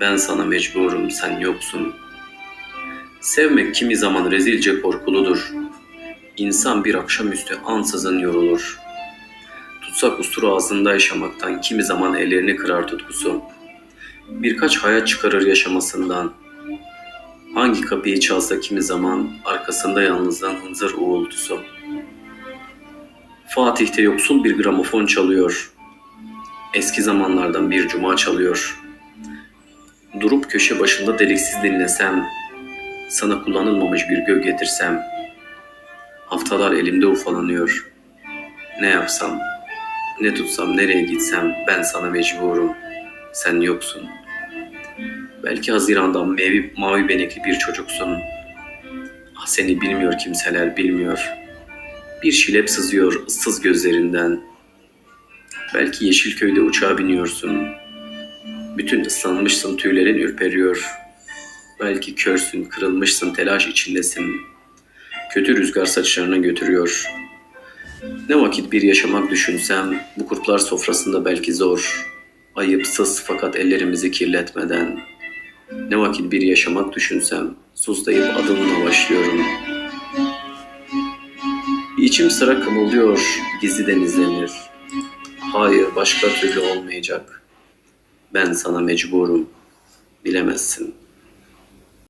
Ben sana mecburum, sen yoksun. Sevmek kimi zaman rezilce korkuludur. İnsan bir akşamüstü ansızın yorulur. Tutsak ustura ağzında yaşamaktan kimi zaman ellerini kırar tutkusu. Birkaç hayat çıkarır yaşamasından. Hangi kapıyı çalsa kimi zaman arkasında yalnızlığın hınzır uğultusu. Fatih'te yoksul bir gramofon çalıyor. Eski zamanlardan bir cuma çalıyor. Durup köşe başında deliksiz dinlesem, sana kullanılmamış bir gök getirsem, haftalar elimde ufalanıyor. Ne yapsam, ne tutsam, nereye gitsem ben sana mecburum. Sen yoksun. Belki Haziran'dan mavi, mavi benekli bir çocuksun. Ah seni bilmiyor kimseler bilmiyor. Bir şilep sızıyor ıssız gözlerinden. Belki Yeşilköy'de uçağa biniyorsun. Bütün ıslanmışsın tüylerin ürperiyor. Belki körsün, kırılmışsın, telaş içindesin. Kötü rüzgar saçlarını götürüyor. Ne vakit bir yaşamak düşünsem, bu kurtlar sofrasında belki zor. Ayıpsız fakat ellerimizi kirletmeden. Ne vakit bir yaşamak düşünsem, suslayıp adımla başlıyorum. İçim sıra kımıldıyor, gizliden izlenir. Hayır, başka türlü olmayacak. Ben sana mecburum. Bilemezsin.